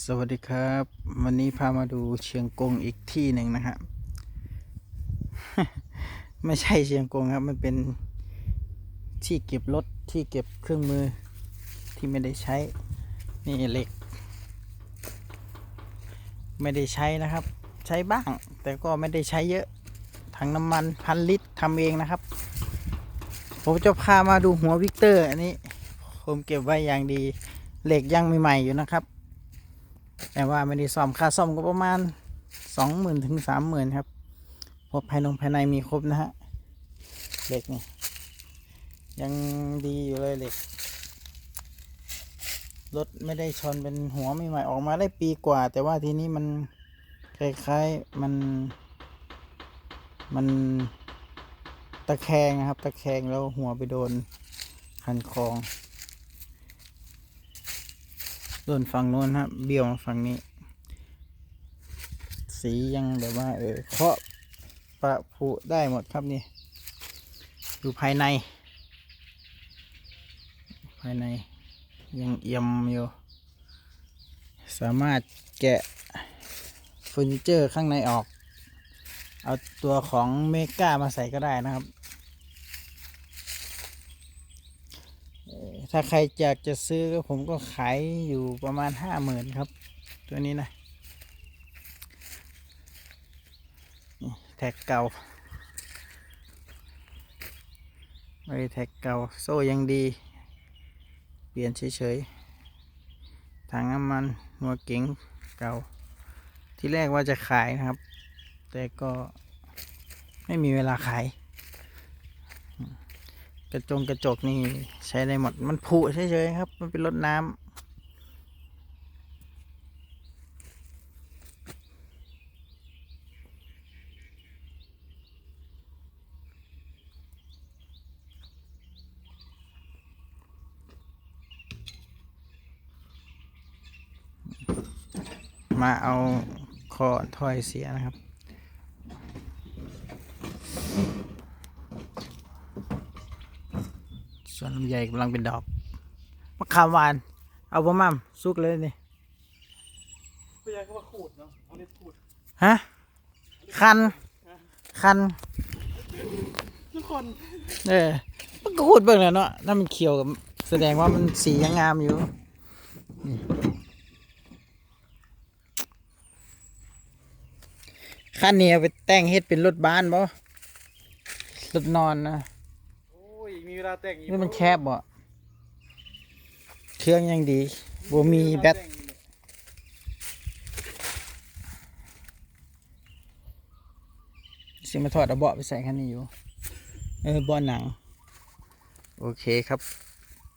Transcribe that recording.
สวัสดีครับ วันนี้พามาดูเชียงกงอีกที่หนึ่งนะครับไม่ใช่เชียงกงครับ มันเป็นที่เก็บรถที่เก็บเครื่องมือที่ไม่ได้ใช้ นี่เหล็ก ไม่ได้ใช้นะครับ ใช้บ้าง แต่ก็ไม่ได้ใช้เยอะถังน้ำมันพันลิตรทำเองนะครับ ผมจะพามาดูหัววิกเตอร์ อันนี้ ผมเก็บไว้อย่างดีเหล็กยังใหม่ๆอยู่นะครับ แต่ว่าไม่ได้ซ่อมค่าซ่อมก็ประมาณสองหมื่นถึงสามหมื่นครับเพราะภายนงภายในมีครบนะฮะเหล็กนี่ยังดีอยู่เลยเหล็กรถไม่ได้ชนเป็นหัวใหม่ๆออกมาได้ปีกว่า แต่ว่าทีนี้มันคล้ายๆมันมันตะแคงนะครับ ตะแคงแล้วหัวไปโดนคันคลอง ส่วนฝั่งโน้นครับเบี้ยวมาฝั่งนี้ สียังแบบว่า เออเคาะประผุได้หมดครับนี่อยู่ภายใน ภายใน ยังเอี่ยมอยู่ สามารถแกะเฟอร์นิเจอร์ข้างในออก เอาตัวของเมกามาใส่ก็ได้นะครับ ถ้าใครอยากจะซื้อก็ผมก็ขายอยู่ประมาณห้าหมื่นครับ ตัวนี้นะแท็กเก่าไม่แท็กเก่าโซ่ยังดี เปลี่ยนเฉยๆถังน้ำมันหัวเก๋งเก่า ที่แรกว่าจะขายนะครับ แต่ก็ไม่มีเวลาขาย กระจงกระจกนี่ใช้ได้หมด มันผุเฉยๆครับ มันเป็นรถน้ำมาเอาคอถอยเสียนะครับ วนลำไยกำลังเป็นดอกมะขามหวาน เอาบ่มั่มสุกเลยนี่พยายามว่าขูดเนาะเอาเล็บขูดฮะคัน คันทุกคนเออมันก็ขูดเบิ่งแหล้วเนาะถ้ามันเขียวกับแสดงว่ามันสียังงามอยู่นี่คันนี้เอาไปแต่งเฮ็ดเป็นรถบ้านบ่รถนอนนะโอ้ย มีเวลาแต่งอีกนี่มันแคบบ่เครื่องยังดีบ่มีแบตสิมาถอดเอาเบาะไปใส่คันนี้อยู่ เออเบาะหนัง โอเคครับ